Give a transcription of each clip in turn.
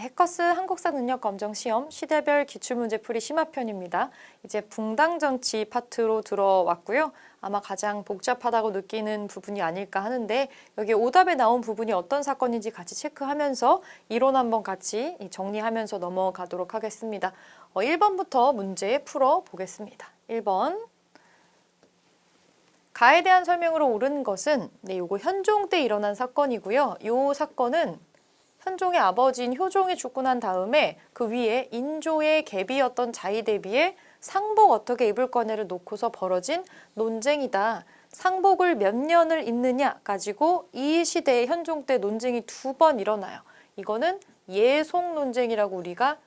해커스 한국사 능력 검정 시험 시대별 기출문제 풀이 심화편입니다. 이제 붕당 정치 파트로 들어왔고요. 아마 가장 복잡하다고 느끼는 부분이 아닐까 하는데 여기 오답에 나온 부분이 어떤 사건인지 같이 체크하면서 이론 한번 같이 정리하면서 넘어가도록 하겠습니다. 어, 1번부터 문제 풀어 보겠습니다. 1번 가에 대한 설명으로 옳은 것은 네, 요거 현종 때 일어난 사건이고요. 요 사건은 현종의 아버지인 효종이 죽고 난 다음에 그 위에 인조의 자이 대비에 상복 어떻게 입을 거냐를 놓고서 벌어진 논쟁이다. 상복을 몇 년을 입느냐 가지고 이 시대의 현종 때 논쟁이 두 번 일어나요. 이거는 예송 논쟁이라고 우리가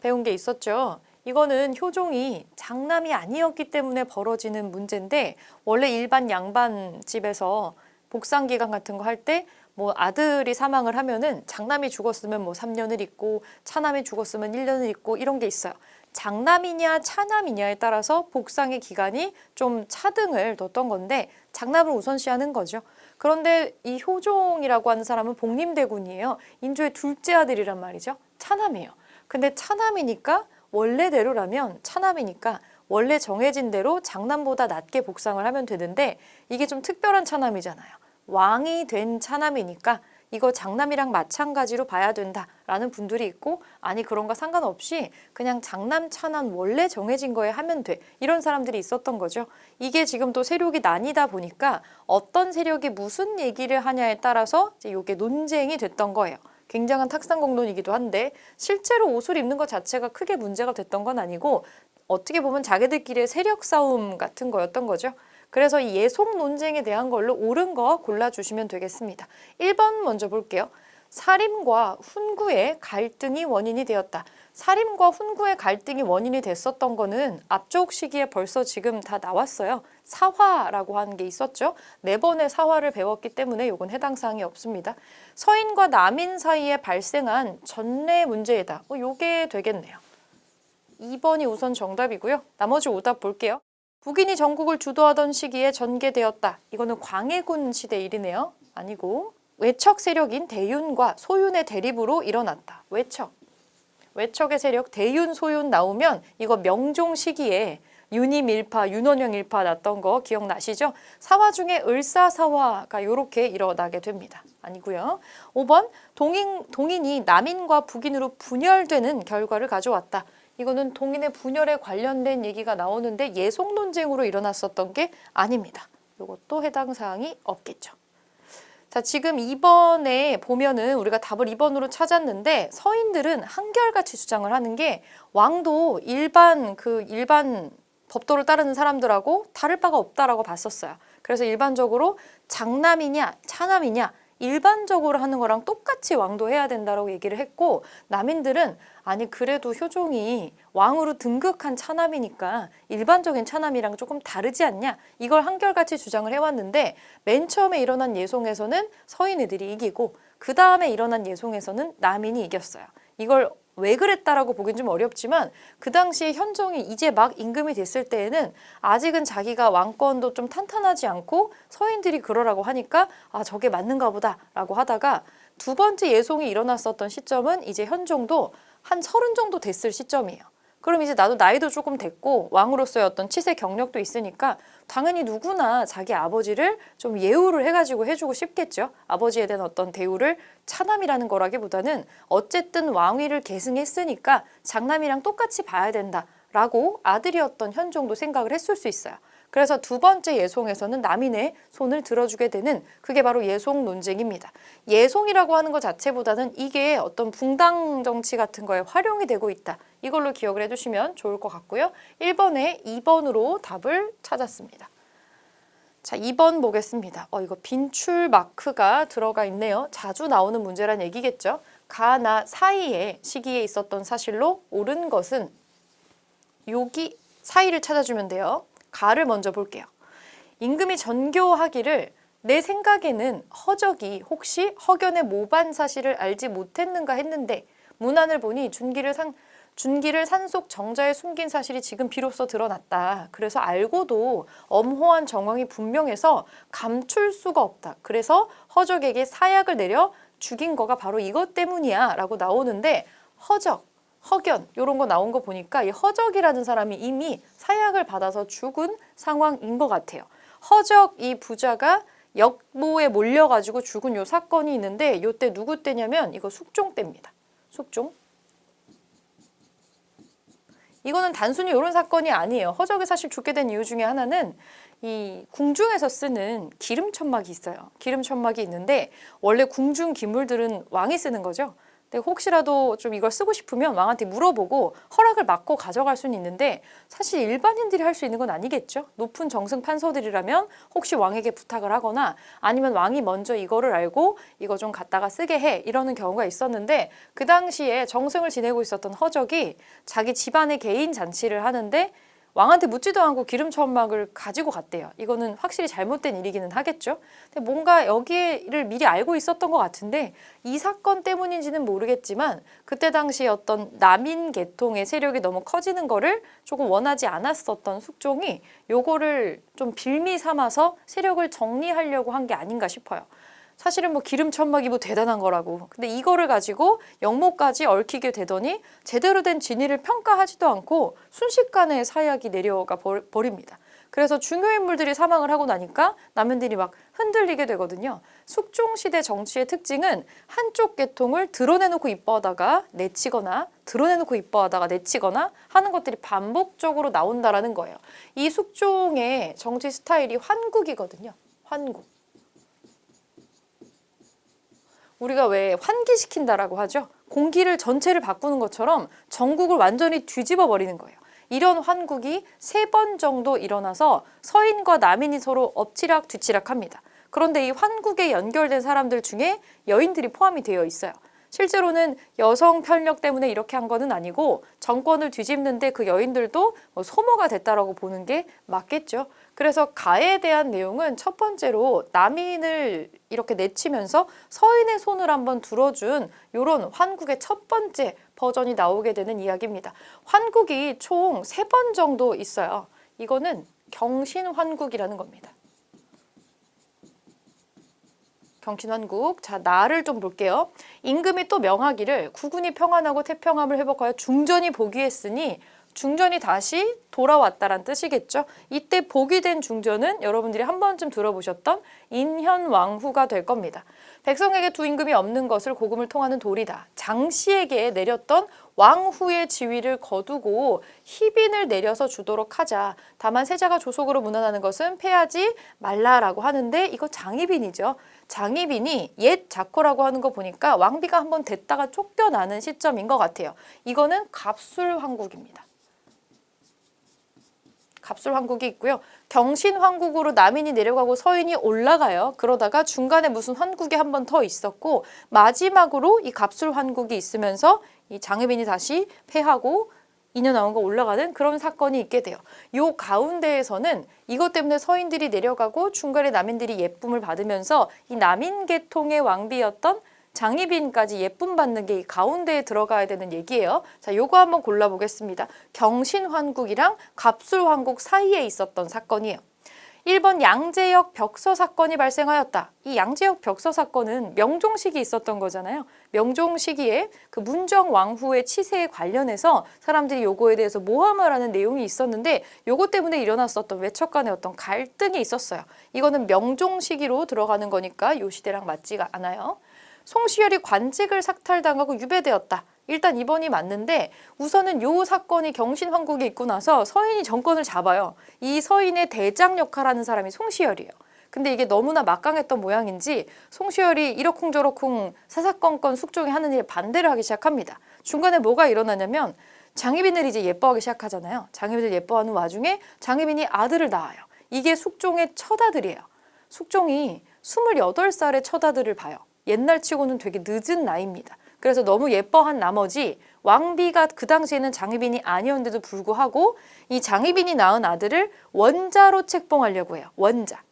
배운 게 있었죠. 이거는 효종이 장남이 아니었기 때문에 벌어지는 문제인데 원래 일반 양반 집에서 복상 기간 같은 거 할 때 뭐 아들이 사망을 하면은 장남이 죽었으면 뭐 3년을 있고 차남이 죽었으면 1년을 있고 이런 게 있어요. 장남이냐 차남이냐에 따라서 복상의 기간이 좀 차등을 뒀던 건데 장남을 우선시하는 거죠. 그런데 이 효종이라고 하는 사람은 복림대군이에요. 인조의 둘째 아들이란 말이죠. 차남이에요. 근데 차남이니까 원래대로라면 차남이니까 원래 정해진 대로 장남보다 낮게 복상을 하면 되는데 이게 좀 특별한 차남이잖아요. 왕이 된 차남이니까 이거 장남이랑 마찬가지로 봐야 된다라는 분들이 있고 아니 그런 거 상관없이 그냥 장남 차남 원래 정해진 거에 하면 돼 이런 사람들이 있었던 거죠. 이게 지금 또 세력이 나뉘다 보니까 어떤 세력이 무슨 얘기를 하냐에 따라서 이제 이게 논쟁이 됐던 거예요. 굉장한 탁상 공론이기도 한데 실제로 옷을 입는 것 자체가 크게 문제가 됐던 건 아니고 어떻게 보면 자기들끼리의 세력 싸움 같은 거였던 거죠. 그래서 이 예속 논쟁에 대한 걸로 옳은 거 골라주시면 되겠습니다. 1번 먼저 볼게요. 사림과 훈구의 갈등이 원인이 되었다. 사림과 훈구의 갈등이 원인이 됐었던 거는 앞쪽 시기에 벌써 지금 다 나왔어요. 사화라고 하는 게 있었죠. 네 번의 사화를 배웠기 때문에 이건 해당 사항이 없습니다. 서인과 남인 사이에 발생한 전례 문제이다. 뭐 요게 되겠네요. 2번이 우선 정답이고요. 나머지 오답 볼게요. 북인이 전국을 주도하던 시기에 전개되었다. 이거는 광해군 시대 일이네요. 아니고 외척 세력인 대윤과 소윤의 대립으로 일어났다. 외척. 외척의 세력 대윤 소윤 나오면 이거 명종 시기에 윤임 일파, 윤원영 일파 났던 거 기억나시죠? 사화 중에 을사사화가 이렇게 일어나게 됩니다. 아니고요. 5번 동인, 동인이 남인과 북인으로 분열되는 결과를 가져왔다. 이거는 동인의 분열에 관련된 얘기가 나오는데 예속 논쟁으로 일어났었던 게 아닙니다. 이것도 해당 사항이 없겠죠. 자, 지금 2번에 보면은 우리가 답을 2번으로 찾았는데 서인들은 한결같이 주장을 하는 게 왕도 일반 그 일반 법도를 따르는 사람들하고 다를 바가 없다라고 봤었어요. 그래서 일반적으로 장남이냐 차남이냐 일반적으로 하는 거랑 똑같이 왕도 해야 된다라고 얘기를 했고 남인들은 아니 그래도 효종이 왕으로 등극한 차남이니까 일반적인 차남이랑 조금 다르지 않냐 이걸 한결같이 주장을 해왔는데 맨 처음에 일어난 예송에서는 서인 애들이 이기고 그 다음에 일어난 예송에서는 남인이 이겼어요. 이걸 왜 그랬다라고 보긴 좀 어렵지만 그 당시에 현종이 이제 막 임금이 됐을 때에는 아직은 자기가 왕권도 좀 탄탄하지 않고 서인들이 그러라고 하니까 아 저게 맞는가 보다라고 하다가 두 번째 예송이 일어났었던 시점은 이제 현종도 한 서른 정도 됐을 시점이에요. 그럼 이제 나도 나이도 조금 됐고 왕으로서의 어떤 치세 경력도 있으니까 당연히 누구나 자기 아버지를 좀 예우를 해가지고 해주고 싶겠죠. 아버지에 대한 어떤 대우를 차남이라는 거라기보다는 어쨌든 왕위를 계승했으니까 장남이랑 똑같이 봐야 된다 라고 아들이었던 현종도 생각을 했을 수 있어요. 그래서 두 번째 예송에서는 남인의 손을 들어주게 되는 그게 바로 예송 논쟁입니다. 예송이라고 하는 것 자체보다는 이게 어떤 붕당 정치 같은 거에 활용이 되고 있다. 이걸로 기억을 해두시면 좋을 것 같고요. 1번에 2번으로 답을 찾았습니다. 자, 2번 보겠습니다. 어, 이거 빈출 마크가 들어가 있네요. 자주 나오는 문제란 얘기겠죠. 가나 사이에 시기에 있었던 사실로 옳은 것은 여기 사이를 찾아주면 돼요. 가를 먼저 볼게요. 임금이 전교하기를 내 생각에는 허적이 혹시 허견의 모반 사실을 알지 못했는가 했는데 문안을 보니 준기를 상 준기를 산속 정자에 숨긴 사실이 지금 비로소 드러났다. 그래서 알고도 엄호한 정황이 분명해서 감출 수가 없다. 그래서 허적에게 사약을 내려 죽인 거가 바로 이것 때문이야 라고 나오는데 허적, 허견 이런 거 나온 거 보니까 이 허적이라는 사람이 이미 사약을 받아서 죽은 상황인 것 같아요. 허적 이 부자가 역모에 몰려가지고 죽은 요 사건이 있는데 요때 누구 때냐면 이거 숙종 때입니다. 숙종. 이거는 단순히 이런 사건이 아니에요. 허적이 사실 죽게 된 이유 중에 하나는 이 궁중에서 쓰는 기름 천막이 있어요. 기름 천막이 있는데 원래 궁중 기물들은 왕이 쓰는 거죠. 근데 혹시라도 좀 이걸 쓰고 싶으면 왕한테 물어보고 허락을 받고 가져갈 수는 있는데 사실 일반인들이 할 수 있는 건 아니겠죠. 높은 정승 판서들이라면 혹시 왕에게 부탁을 하거나 아니면 왕이 먼저 이거를 알고 이거 좀 갖다가 쓰게 해 이러는 경우가 있었는데 그 당시에 정승을 지내고 있었던 허적이 자기 집안의 개인 잔치를 하는데 왕한테 묻지도 않고 기름 천막을 가지고 갔대요. 이거는 확실히 잘못된 일이기는 하겠죠. 근데 뭔가 여기를 미리 알고 있었던 것 같은데 이 사건 때문인지는 모르겠지만 그때 당시 어떤 남인 계통의 세력이 너무 커지는 거를 조금 원하지 않았었던 숙종이 요거를 좀 빌미 삼아서 세력을 정리하려고 한 게 아닌가 싶어요. 사실은 뭐 기름 천막이 뭐 대단한 거라고. 근데 이거를 가지고 영모까지 얽히게 되더니 제대로 된 진위를 평가하지도 않고 순식간에 사약이 내려가 버- 버립니다. 그래서 중요 인물들이 사망을 하고 나니까 남편들이 막 흔들리게 되거든요. 숙종 시대 정치의 특징은 한쪽 계통을 드러내놓고 이뻐하다가 내치거나 드러내놓고 이뻐하다가 내치거나 하는 것들이 반복적으로 나온다라는 거예요. 이 숙종의 정치 스타일이 환국이거든요. 환국. 우리가 왜 환기시킨다라고 하죠. 공기를 전체를 바꾸는 것처럼 전국을 완전히 뒤집어 버리는 거예요. 이런 환국이 세 번 정도 일어나서 서인과 남인이 서로 엎치락 뒤치락 합니다. 그런데 이 환국에 연결된 사람들 중에 여인들이 포함이 되어 있어요. 실제로는 여성 편력 때문에 이렇게 한 거는 아니고 정권을 뒤집는데 그 여인들도 뭐 소모가 됐다라고 보는 게 맞겠죠. 그래서 가에 대한 내용은 첫 번째로 남인을 이렇게 내치면서 서인의 손을 한번 들어준 이런 환국의 첫 번째 버전이 나오게 되는 이야기입니다. 환국이 총 세 번 정도 있어요. 이거는 경신환국이라는 겁니다. 경신환국. 자, 나를 좀 볼게요. 임금이 또 명하기를 국군이 평안하고 태평함을 회복하여 중전이 복위했으니 중전이 다시 돌아왔다란 뜻이겠죠. 이때 복이 된 중전은 여러분들이 한 번쯤 들어보셨던 인현왕후가 될 겁니다. 백성에게 두 임금이 없는 것을 고금을 통하는 도리다. 장씨에게 내렸던 왕후의 지위를 거두고 희빈을 내려서 주도록 하자. 다만 세자가 조속으로 문안하는 것은 패하지 말라라고 하는데 이거 장희빈이죠. 장희빈이 옛 자코라고 하는 거 보니까 왕비가 한번 됐다가 쫓겨나는 시점인 것 같아요. 이거는 갑술왕국입니다. 갑술왕국이 있고요. 경신왕국으로 남인이 내려가고 서인이 올라가요. 그러다가 중간에 무슨 환국이 한 번 더 있었고 마지막으로 이 갑술왕국이 있으면서 이 장혜빈이 다시 패하고 인연 나온 거 올라가는 그런 사건이 있게 돼요. 요 가운데에서는 이것 때문에 서인들이 내려가고 중간에 남인들이 예쁨을 받으면서 이 남인 계통의 왕비였던 장희빈까지 예쁨 받는 게 이 가운데에 들어가야 되는 얘기예요. 자, 요거 한번 골라보겠습니다. 경신환국이랑 갑술환국 사이에 있었던 사건이에요. 1번 양재역 벽서 사건이 발생하였다. 이 양재역 벽서 사건은 명종 시기 있었던 거잖아요. 명종 시기에 그 문정 왕후의 치세에 관련해서 사람들이 요거에 대해서 모함을 하는 내용이 있었는데 요거 때문에 일어났었던 외척 간의 어떤 갈등이 있었어요. 이거는 명종 시기로 들어가는 거니까 요 시대랑 맞지가 않아요. 송시열이 관직을 삭탈당하고 유배되었다. 일단 이번이 맞는데 우선은 요 사건이 경신왕국에 있고 나서 서인이 정권을 잡아요. 이 서인의 대장 역할하는 사람이 송시열이에요. 근데 이게 너무나 막강했던 모양인지 송시열이 이러쿵저러쿵 사사건건 숙종이 하는 일에 반대를 하기 시작합니다. 중간에 뭐가 일어나냐면 장희빈을 이제 예뻐하기 시작하잖아요. 장희빈을 예뻐하는 와중에 장희빈이 아들을 낳아요. 이게 숙종의 첫 아들이에요. 숙종이 28살의 첫 아들을 봐요. 옛날 치고는 되게 늦은 나이입니다. 그래서 너무 예뻐한 나머지 왕비가 그 당시에는 장희빈이 아니었는데도 불구하고 이 장희빈이 낳은 아들을 원자로 책봉하려고 해요. 원자.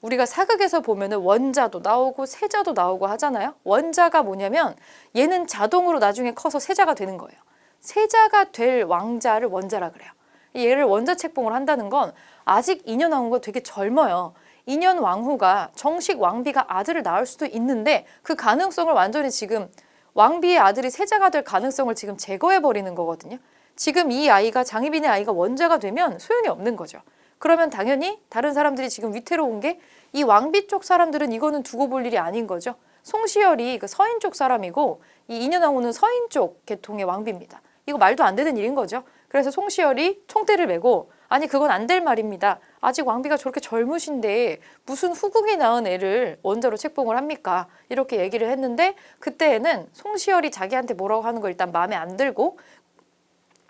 우리가 사극에서 보면은 원자도 나오고 세자도 나오고 하잖아요. 원자가 뭐냐면 얘는 자동으로 나중에 커서 세자가 되는 거예요. 세자가 될 왕자를 원자라 그래요. 얘를 원자 책봉을 한다는 건 아직 인연 나온 거 되게 젊어요. 인현 왕후가 정식 왕비가 아들을 낳을 수도 있는데 그 가능성을 완전히 지금 왕비의 아들이 세자가 될 가능성을 지금 제거해 버리는 거거든요. 지금 이 아이가 장희빈의 아이가 원자가 되면 소용이 없는 거죠. 그러면 당연히 다른 사람들이 지금 위태로운 게 이 왕비 쪽 사람들은 이거는 두고 볼 일이 아닌 거죠. 송시열이 그 서인 쪽 사람이고 이 인현왕후는 서인 쪽 계통의 왕비입니다. 이거 말도 안 되는 일인 거죠. 그래서 송시열이 총대를 메고 아니 그건 안 될 말입니다. 아직 왕비가 저렇게 젊으신데 무슨 후궁이 낳은 애를 원자로 책봉을 합니까? 이렇게 얘기를 했는데 그때에는 송시열이 자기한테 뭐라고 하는 거 일단 마음에 안 들고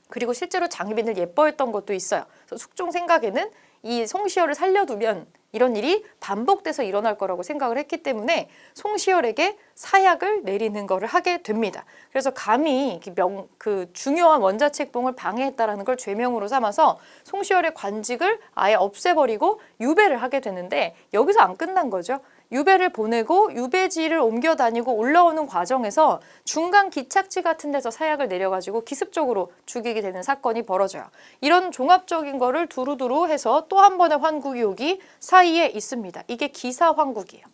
그리고 실제로 장희빈을 예뻐했던 것도 있어요. 숙종 생각에는 이 송시열을 살려두면 이런 일이 반복돼서 일어날 거라고 생각을 했기 때문에 송시열에게 사약을 내리는 거를 하게 됩니다. 그래서 감히 그 명, 그 중요한 원자 책봉을 방해했다라는 걸 죄명으로 삼아서 송시열의 관직을 아예 없애버리고 유배를 하게 되는데 여기서 안 끝난 거죠. 유배를 보내고 유배지를 옮겨 다니고 올라오는 과정에서 중간 기착지 같은 데서 사약을 내려가지고 기습적으로 죽이게 되는 사건이 벌어져요. 이런 종합적인 거를 두루두루 해서 또 한 번의 환국이 오기 사이에 있습니다. 이게 기사 환국이에요.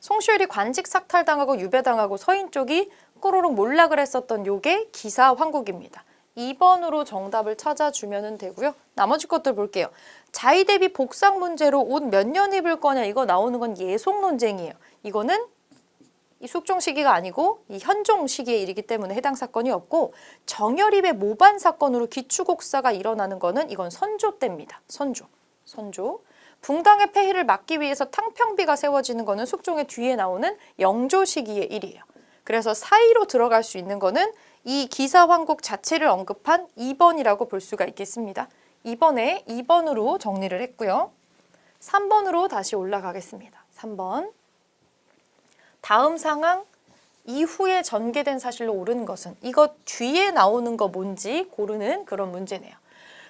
송시열이 관직 삭탈당하고 유배당하고 서인 쪽이 꼬로록 몰락을 했었던 요게 기사 황국입니다. 2번으로 정답을 찾아주면 되고요. 나머지 것들 볼게요. 자의 대비 복상 문제로 옷 몇 년 입을 거냐 이거 나오는 건 예속 논쟁이에요. 이거는 이 숙종 시기가 아니고 이 현종 시기의 일이기 때문에 해당 사건이 없고 정열입의 모반 사건으로 기축옥사가 일어나는 거는 이건 선조 때입니다. 선조. 선조. 붕당의 폐해를 막기 위해서 탕평비가 세워지는 거는 숙종의 뒤에 나오는 영조 시기의 일이에요. 그래서 사이로 들어갈 수 있는 거는 이 기사왕국 자체를 언급한 2번이라고 볼 수가 있겠습니다. 2번에 2번으로 정리를 했고요. 3번으로 다시 올라가겠습니다. 3번. 다음 상황 이후에 전개된 사실로 옳은 것은 이거 뒤에 나오는 거 뭔지 고르는 그런 문제네요.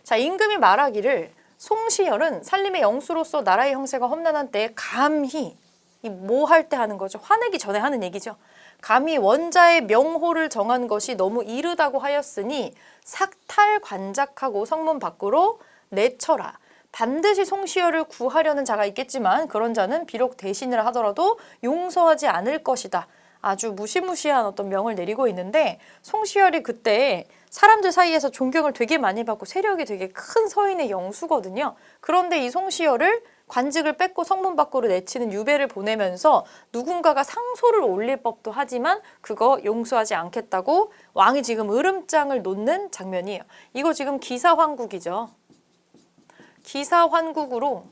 자, 임금이 말하기를 송시열은 살림의 영수로서 나라의 형세가 험난한 때에 감히 이 뭐 할 때 하는 거죠? 화내기 전에 하는 얘기죠. 감히 원자의 명호를 정한 것이 너무 이르다고 하였으니 삭탈 관작하고 성문 밖으로 내쳐라. 반드시 송시열을 구하려는 자가 있겠지만 그런 자는 비록 대신을 하더라도 용서하지 않을 것이다. 아주 무시무시한 어떤 명을 내리고 있는데 송시열이 그때 사람들 사이에서 존경을 되게 많이 받고 세력이 되게 큰 서인의 영수거든요. 그런데 이 송시열을 관직을 뺏고 성문 밖으로 내치는 유배를 보내면서 누군가가 상소를 올릴 법도 하지만 그거 용서하지 않겠다고 왕이 지금 으름장을 놓는 장면이에요. 이거 지금 기사황국이죠. 기사환국으로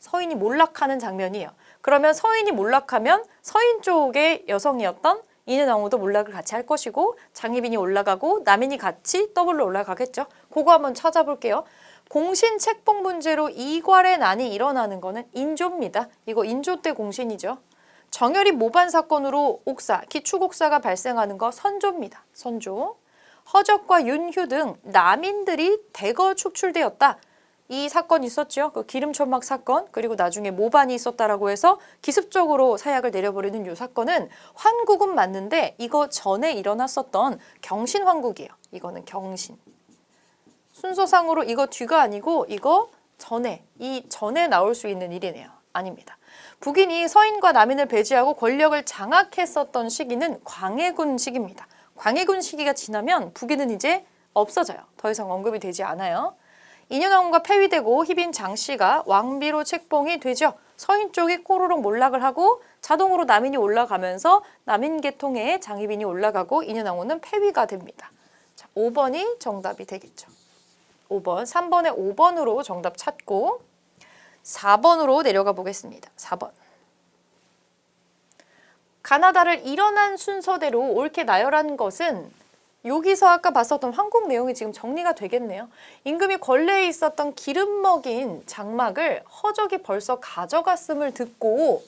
서인이 몰락하는 장면이에요. 그러면 서인이 몰락하면 서인 쪽의 여성이었던 인현왕후도 몰락을 같이 할 것이고 장희빈이 올라가고 남인이 같이 더블로 올라가겠죠. 그거 한번 찾아볼게요. 공신 책봉 문제로 이괄의 난이 일어나는 거는 인조입니다. 이거 인조 때 공신이죠. 정열이 모반 사건으로 옥사, 기축옥사가 발생하는 거 선조입니다. 선조. 허적과 윤휴 등 남인들이 대거 축출되었다. 이 사건이 있었죠. 그 기름천막 사건 그리고 나중에 모반이 있었다라고 해서 기습적으로 사약을 내려버리는 이 사건은 환국은 맞는데 이거 전에 일어났었던 경신 환국이에요. 이거는 경신. 순서상으로 이거 뒤가 아니고 이거 전에 이 전에 나올 수 있는 일이네요. 아닙니다. 북인이 서인과 남인을 배제하고 권력을 장악했었던 시기는 광해군 시기입니다. 광해군 시기가 지나면 북인은 이제 없어져요. 더 이상 언급이 되지 않아요. 인현왕후가 폐위되고 희빈 장씨가 왕비로 책봉이 되죠. 서인 쪽이 꼬로록 몰락을 하고 자동으로 남인이 올라가면서 남인 계통에 장희빈이 올라가고 인현왕후는 폐위가 됩니다. 자, 5번이 정답이 되겠죠. 5번, 3번에 5번으로 정답 찾고 4번으로 내려가 보겠습니다. 4번. 가나다를 일어난 순서대로 옳게 나열한 것은 여기서 아까 봤었던 황국 내용이 지금 정리가 되겠네요. 임금이 권례에 있었던 기름 먹인 장막을 허적이 벌써 가져갔음을 듣고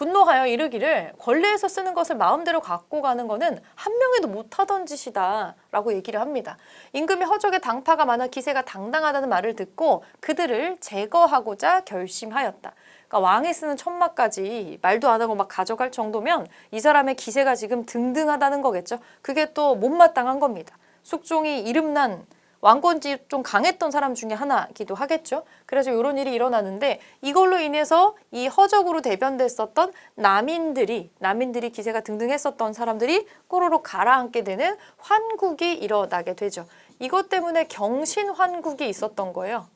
분노하여 이르기를 권례에서 쓰는 것을 마음대로 갖고 가는 것은 한 명에도 못하던 짓이다라고 얘기를 합니다. 임금이 허적에 당파가 많아 기세가 당당하다는 말을 듣고 그들을 제거하고자 결심하였다. 그러니까 왕이 쓰는 천막까지 말도 안 하고 막 가져갈 정도면 이 사람의 기세가 지금 등등하다는 거겠죠. 그게 또 못마땅한 겁니다. 숙종이 이름난 왕권지 좀 강했던 사람 중에 하나기도 하겠죠. 그래서 이런 일이 일어나는데 이걸로 인해서 이 허적으로 대변됐었던 남인들이 남인들이 기세가 등등했었던 사람들이 꼬로록 가라앉게 되는 환국이 일어나게 되죠. 이것 때문에 경신 환국이 있었던 거예요.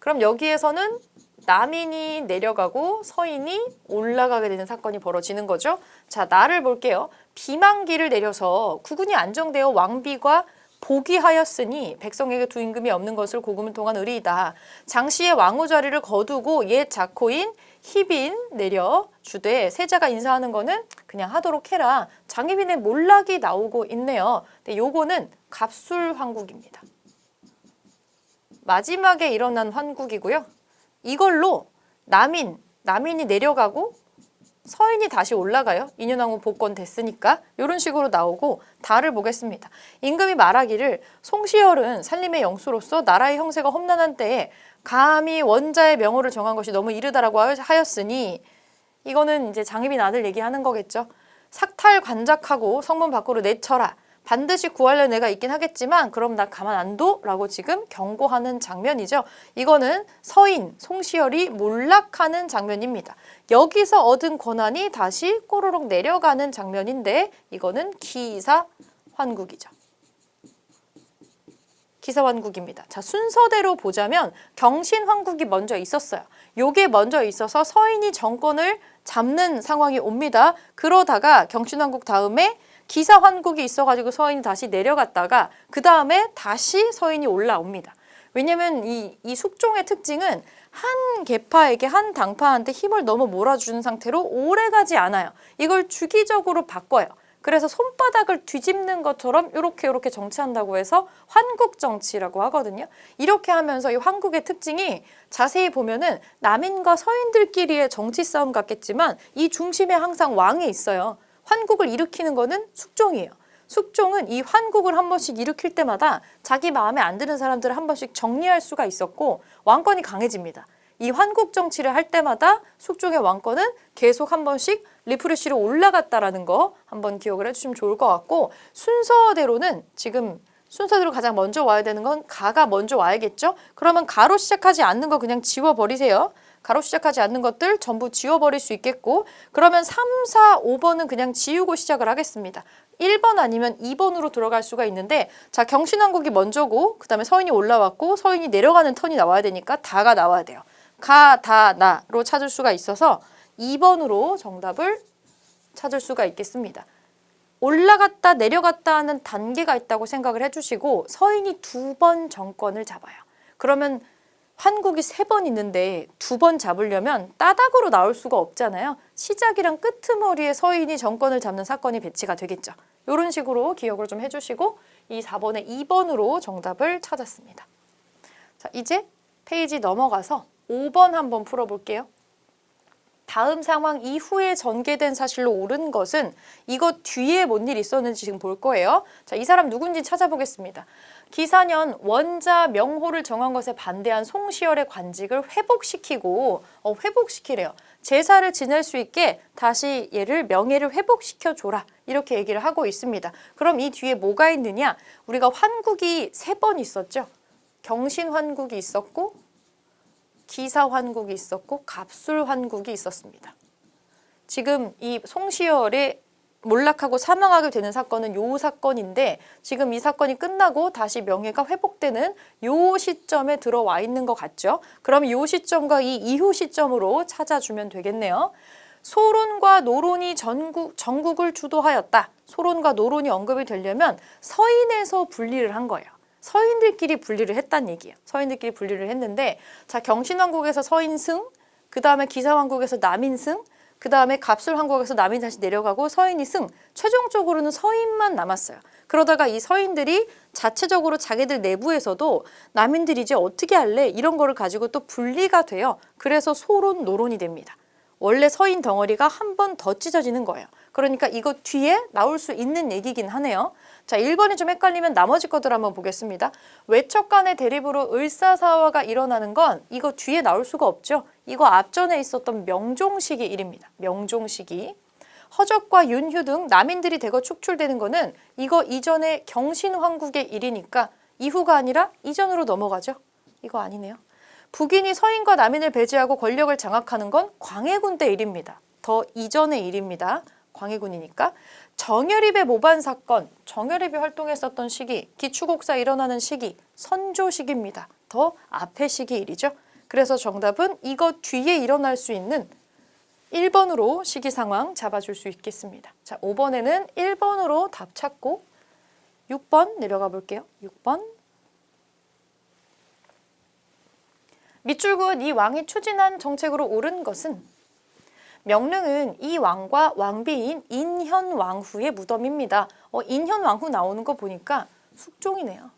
그럼 여기에서는 남인이 내려가고 서인이 올라가게 되는 사건이 벌어지는 거죠. 자, 나를 볼게요. 비만기를 내려서 국군이 안정되어 왕비가 복위하였으니 백성에게 두 임금이 없는 것을 고금을 통한 의리이다. 장씨의 왕후 자리를 거두고 옛 자코인 희빈 내려 주되 세자가 인사하는 거는 그냥 하도록 해라. 장희빈의 몰락이 나오고 있네요. 근데 요거는 갑술 황국입니다. 마지막에 일어난 환국이고요. 이걸로 남인, 남인이 내려가고 서인이 다시 올라가요. 인현왕후 복권 됐으니까 이런 식으로 나오고 달을 보겠습니다. 임금이 말하기를 송시열은 산림의 영수로서 나라의 형세가 험난한 때에 감히 원자의 명호를 정한 것이 너무 이르다라고 하였으니 이거는 이제 장희빈 아들 얘기하는 거겠죠. 삭탈 관작하고 성문 밖으로 내쳐라. 반드시 구하려 내가 있긴 하겠지만 그럼 나 가만 안 둬라고 지금 경고하는 장면이죠. 이거는 서인 송시열이 몰락하는 장면입니다. 여기서 얻은 권한이 다시 꼬르륵 내려가는 장면인데 이거는 기사 환국이죠. 기사환국입니다. 자, 순서대로 보자면 경신환국이 먼저 있었어요. 요게 먼저 있어서 서인이 정권을 잡는 상황이 옵니다. 그러다가 경신환국 다음에 기사 환국이 있어가지고 서인이 다시 내려갔다가 그 다음에 다시 서인이 올라옵니다. 왜냐면 이, 이 숙종의 특징은 한 계파에게 한 당파한테 힘을 너무 몰아주는 상태로 오래 가지 않아요. 이걸 주기적으로 바꿔요. 그래서 손바닥을 뒤집는 것처럼 이렇게 이렇게 정치한다고 해서 환국 정치라고 하거든요. 이렇게 하면서 이 환국의 특징이 자세히 보면은 남인과 서인들끼리의 정치 싸움 같겠지만 이 중심에 항상 왕이 있어요. 환국을 일으키는 거는 숙종이에요. 숙종은 이 환국을 한 번씩 일으킬 때마다 자기 마음에 안 드는 사람들을 한 번씩 정리할 수가 있었고 왕권이 강해집니다. 이 환국 정치를 할 때마다 숙종의 왕권은 계속 한 번씩 리프레시로 올라갔다라는 거 한번 기억을 해주시면 좋을 것 같고 순서대로는 지금 순서대로 가장 먼저 와야 되는 건 가가 먼저 와야겠죠? 그러면 가로 시작하지 않는 거 그냥 지워버리세요. 가로 시작하지 않는 것들 전부 지워버릴 수 있겠고 그러면 3, 4, 5번은 그냥 지우고 시작을 하겠습니다. 1번 아니면 2번으로 들어갈 수가 있는데 자 경신왕국이 먼저고 그 다음에 서인이 올라왔고 서인이 내려가는 턴이 나와야 되니까 다가 나와야 돼요. 가, 다, 나로 찾을 수가 있어서 2번으로 정답을 찾을 수가 있겠습니다. 올라갔다 내려갔다 하는 단계가 있다고 생각을 해주시고 서인이 두 번 정권을 잡아요. 그러면 한국이 세 번 있는데 두 번 잡으려면 따닥으로 나올 수가 없잖아요. 시작이랑 끄트머리에 서인이 정권을 잡는 사건이 배치가 되겠죠. 이런 식으로 기억을 좀 해주시고 이 4번에 2번으로 정답을 찾았습니다. 자, 이제 페이지 넘어가서 5번 한번 풀어볼게요. 다음 상황 이후에 전개된 사실로 옳은 것은 이것 뒤에 뭔 일 있었는지 지금 볼 거예요. 자, 이 사람 누군지 찾아보겠습니다. 기사년 원자 명호를 정한 것에 반대한 송시열의 관직을 회복시키고 어, 회복시키래요. 제사를 지낼 수 있게 다시 얘를 명예를 회복시켜 줘라. 이렇게 얘기를 하고 있습니다. 그럼 이 뒤에 뭐가 있느냐? 우리가 환국이 세 번 있었죠. 경신 환국이 있었고 기사 환국이 있었고 갑술 환국이 있었습니다. 지금 이 송시열의 몰락하고 사망하게 되는 사건은 요 사건인데 지금 이 사건이 끝나고 다시 명예가 회복되는 요 시점에 들어와 있는 것 같죠. 그럼 요 시점과 이 이후 시점으로 찾아주면 되겠네요. 소론과 노론이 전국, 전국을 주도하였다. 소론과 노론이 언급이 되려면 서인에서 분리를 한 거예요. 서인들끼리 분리를 했단 얘기예요. 서인들끼리 분리를 했는데 자 경신왕국에서 서인승, 그 다음에 기사왕국에서 남인승, 그 다음에 갑술왕국에서 남인 다시 내려가고 서인이 승, 최종적으로는 서인만 남았어요. 그러다가 이 서인들이 자체적으로 자기들 내부에서도 남인들이 이제 어떻게 할래 이런 거를 가지고 또 분리가 돼요. 그래서 소론 노론이 됩니다. 원래 서인 덩어리가 한 번 더 찢어지는 거예요. 그러니까 이거 뒤에 나올 수 있는 얘기긴 하네요. 자, 1번이 좀 헷갈리면 나머지 것들 한번 보겠습니다. 외척 간의 대립으로 을사사화가 일어나는 건 이거 뒤에 나올 수가 없죠. 이거 앞전에 있었던 명종시기 일입니다. 명종시기. 허적과 윤휴 등 남인들이 대거 축출되는 거는 이거 이전에 경신왕국의 일이니까 이후가 아니라 이전으로 넘어가죠. 이거 아니네요. 북인이 서인과 남인을 배제하고 권력을 장악하는 건 광해군 때 일입니다. 더 이전의 일입니다. 광해군이니까 정여립의 모반 사건, 정여립이 활동했었던 시기, 기축국사 일어나는 시기, 선조 시기입니다. 더 앞의 시기 일이죠. 그래서 정답은 이거 뒤에 일어날 수 있는 1번으로 시기 상황 잡아줄 수 있겠습니다. 자, 5번에는 1번으로 답 찾고 6번 내려가 볼게요. 6번. 밑줄긋 이 왕이 추진한 정책으로 옳은 것은 명릉은 이 왕과 왕비인 인현 왕후의 무덤입니다. 어, 인현 왕후 나오는 거 보니까 숙종이네요.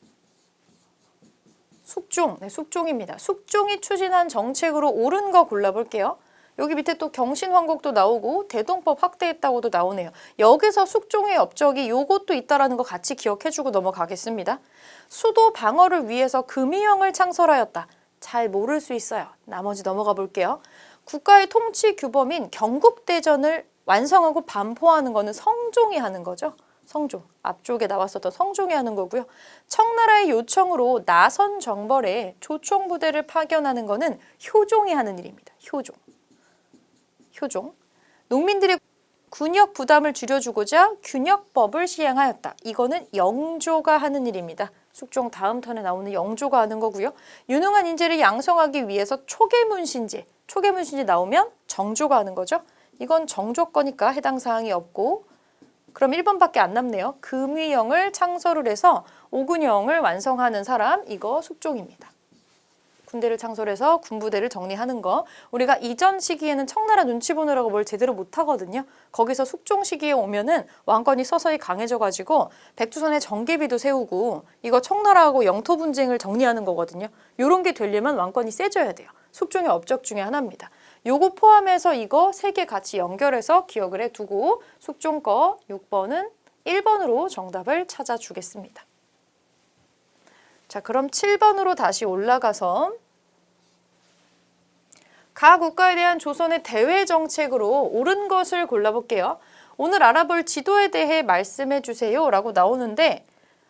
숙종, 네, 숙종입니다. 숙종이 추진한 정책으로 옳은 거 골라볼게요. 여기 밑에 또 경신왕국도 나오고 대동법 확대했다고도 나오네요. 여기서 숙종의 업적이 요것도 있다라는 거 같이 기억해주고 넘어가겠습니다. 수도 방어를 위해서 금이형을 창설하였다. 잘 모를 수 있어요. 나머지 넘어가 볼게요. 국가의 통치 규범인 경국대전을 완성하고 반포하는 거는 성종이 하는 거죠. 성종. 앞쪽에 나왔었던 성종이 하는 거고요. 청나라의 요청으로 나선 정벌에 조총 부대를 파견하는 거는 효종이 하는 일입니다. 효종. 효종. 농민들의 군역 부담을 줄여주고자 균역법을 시행하였다. 이거는 영조가 하는 일입니다. 숙종 다음 턴에 나오는 영조가 하는 거고요. 유능한 인재를 양성하기 위해서 초계문신제, 초계문신제 나오면 정조가 하는 거죠. 이건 정조 거니까 해당 사항이 없고 그럼 1번밖에 안 남네요. 금위영을 창설을 해서 오군영을 완성하는 사람 이거 숙종입니다. 군대를 창설해서 군부대를 정리하는 거. 우리가 이전 시기에는 청나라 눈치 보느라고 뭘 제대로 못 하거든요. 거기서 숙종 시기에 오면은 왕권이 서서히 강해져 가지고 백두산에 정계비도 세우고 이거 청나라하고 영토 분쟁을 정리하는 거거든요. 요런 게 되려면 왕권이 세져야 돼요. 숙종의 업적 중에 하나입니다. 요거 포함해서 이거 세 개 같이 연결해서 기억을 해 두고 숙종 거 6번은 1번으로 정답을 찾아주겠습니다. 자, 그럼 7번으로 다시 올라가서 가 국가에 대한 조선의 대외 정책으로 옳은 것을 골라볼게요. 오늘 알아볼 지도에 대해 말씀해 주세요 라고 나오는데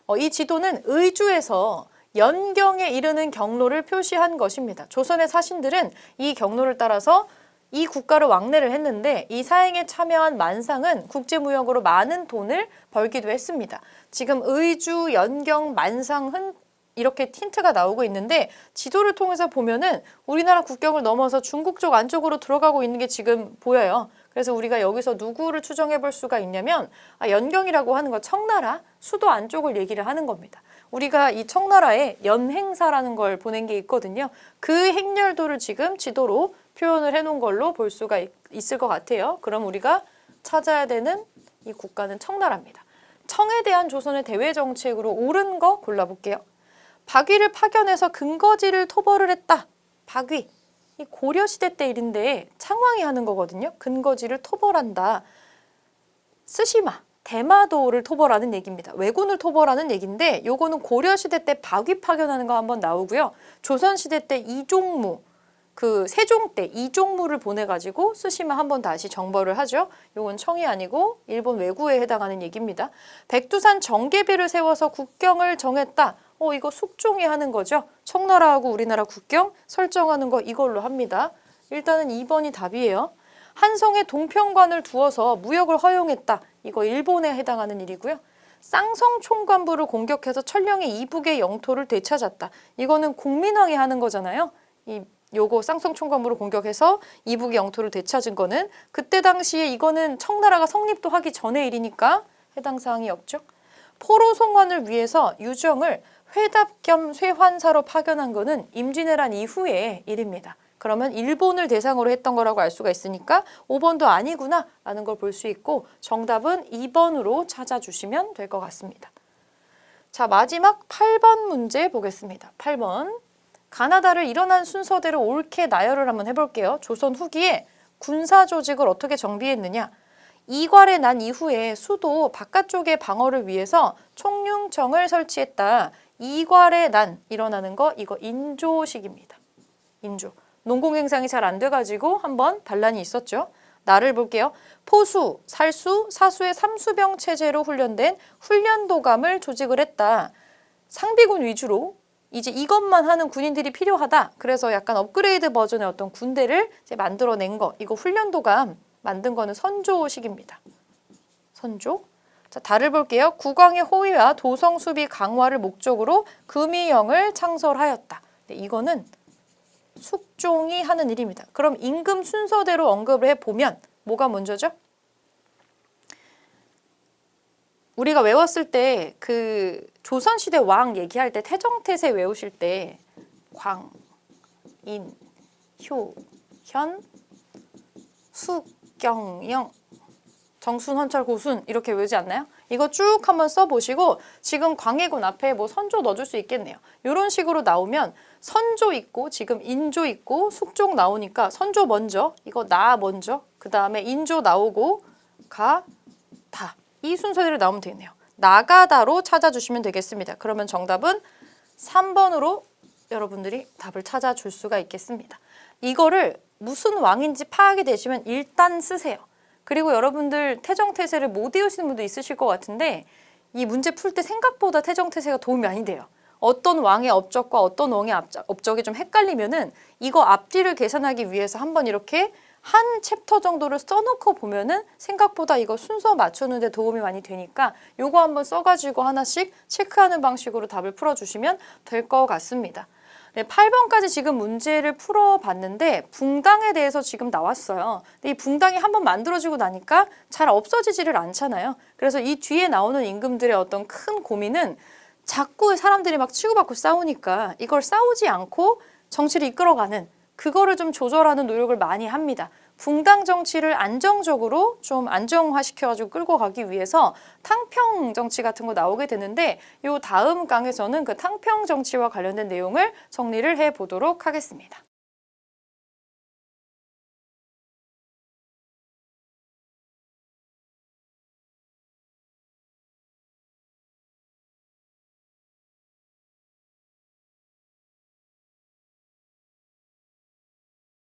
어, 이 지도는 의주에서 연경에 이르는 경로를 표시한 것입니다. 조선의 사신들은 이 경로를 따라서 이 국가를 왕래를 했는데 이 사행에 참여한 만상은 국제무역으로 많은 돈을 벌기도 했습니다. 지금 의주, 연경, 만상은 이렇게 틴트가 나오고 있는데 지도를 통해서 보면은 우리나라 국경을 넘어서 중국 쪽 안쪽으로 들어가고 있는 게 지금 보여요. 그래서 우리가 여기서 누구를 추정해 볼 수가 있냐면 아, 연경이라고 하는 거 청나라 수도 안쪽을 얘기를 하는 겁니다. 우리가 이 청나라에 연행사라는 걸 보낸 게 있거든요. 그 행렬도를 지금 지도로 표현을 해놓은 걸로 볼 수가 있, 있을 것 같아요. 그럼 우리가 찾아야 되는 이 국가는 청나라입니다. 청에 대한 조선의 대외 정책으로 옳은 거 골라볼게요. 박위를 파견해서 근거지를 토벌을 했다. 박위. 이 고려 시대 때 일인데 창왕이 하는 거거든요. 근거지를 토벌한다. 스시마, 대마도를 토벌하는 얘기입니다. 왜군을 토벌하는 얘기인데 요거는 고려 시대 때 박위 파견하는 거 한번 나오고요. 조선 시대 때 이종무 그 세종 때 이종무를 보내가지고 스시마 한번 다시 정벌을 하죠. 요건 청이 아니고 일본 외구에 해당하는 얘기입니다. 백두산 정계비를 세워서 국경을 정했다. 어 이거 숙종이 하는 거죠. 청나라하고 우리나라 국경 설정하는 거 이걸로 합니다. 일단은 2번이 답이에요. 한성에 동평관을 두어서 무역을 허용했다. 이거 일본에 해당하는 일이고요. 쌍성 총관부를 공격해서 천령의 이북의 영토를 되찾았다. 이거는 공민왕이 하는 거잖아요. 이 요거 쌍성 총관부를 공격해서 이북의 영토를 되찾은 거는 그때 당시에 이거는 청나라가 성립도 하기 전의 일이니까 해당 사항이 없죠. 포로 송환을 위해서 유정을 회답 겸 쇠환사로 파견한 거는 임진왜란 이후의 일입니다. 그러면 일본을 대상으로 했던 거라고 알 수가 있으니까 5번도 아니구나 라는 걸 볼 수 있고 정답은 2번으로 찾아주시면 될 것 같습니다. 자 마지막 8번 문제 보겠습니다. 8번 가나다를 일어난 순서대로 옳게 나열을 한번 해볼게요. 조선 후기에 군사 조직을 어떻게 정비했느냐 이괄에 난 이후에 수도 바깥쪽의 방어를 위해서 총융청을 설치했다. 이괄에 난 일어나는 거 이거 인조식입니다. 인조. 농공행상이 잘 안 돼가지고 한번 반란이 있었죠. 나를 볼게요. 포수, 살수, 사수의 삼수병 체제로 훈련된 훈련도감을 조직을 했다. 상비군 위주로 이제 이것만 하는 군인들이 필요하다. 그래서 약간 업그레이드 버전의 어떤 군대를 이제 만들어낸 거. 이거 훈련도감 만든 거는 선조식입니다. 선조. 자, 달을 볼게요. 국왕의 호위와 도성 수비 강화를 목적으로 금이영을 창설하였다. 네, 이거는 숙종이 하는 일입니다. 그럼 임금 순서대로 언급을 해 보면 뭐가 먼저죠? 우리가 외웠을 때 그 조선시대 왕 얘기할 때 태정태세 외우실 때 광, 인, 효, 현, 수, 경영, 정순, 헌철, 고순 이렇게 외우지 않나요? 이거 쭉 한번 써보시고 지금 광해군 앞에 뭐 선조 넣어줄 수 있겠네요. 이런 식으로 나오면 선조 있고 지금 인조 있고 숙종 나오니까 선조 먼저 이거 나 먼저 그 다음에 인조 나오고 가 다 이 순서대로 나오면 되겠네요. 나가다로 찾아주시면 되겠습니다. 그러면 정답은 3번으로 여러분들이 답을 찾아줄 수가 있겠습니다. 이거를 무슨 왕인지 파악이 되시면 일단 쓰세요. 그리고 여러분들 태정태세를 못 외우시는 분도 있으실 것 같은데 이 문제 풀 때 생각보다 태정태세가 도움이 많이 돼요. 어떤 왕의 업적과 어떤 왕의 업적이 좀 헷갈리면은 이거 앞뒤를 계산하기 위해서 한번 이렇게 한 챕터 정도를 써놓고 보면은 생각보다 이거 순서 맞추는데 도움이 많이 되니까 요거 한번 써가지고 하나씩 체크하는 방식으로 답을 풀어주시면 될 것 같습니다. 네, 8번까지 지금 문제를 풀어봤는데 붕당에 대해서 지금 나왔어요. 근데 이 붕당이 한번 만들어지고 나니까 잘 없어지지를 않잖아요. 그래서 이 뒤에 나오는 임금들의 어떤 큰 고민은 자꾸 사람들이 막 치고받고 싸우니까 이걸 싸우지 않고 정치를 이끌어가는 그거를 좀 조절하는 노력을 많이 합니다. 붕당 정치를 안정적으로 좀 안정화시켜가지고 끌고 가기 위해서 탕평 정치 같은 거 나오게 되는데 요 다음 강에서는 그 탕평 정치와 관련된 내용을 정리를 해 보도록 하겠습니다.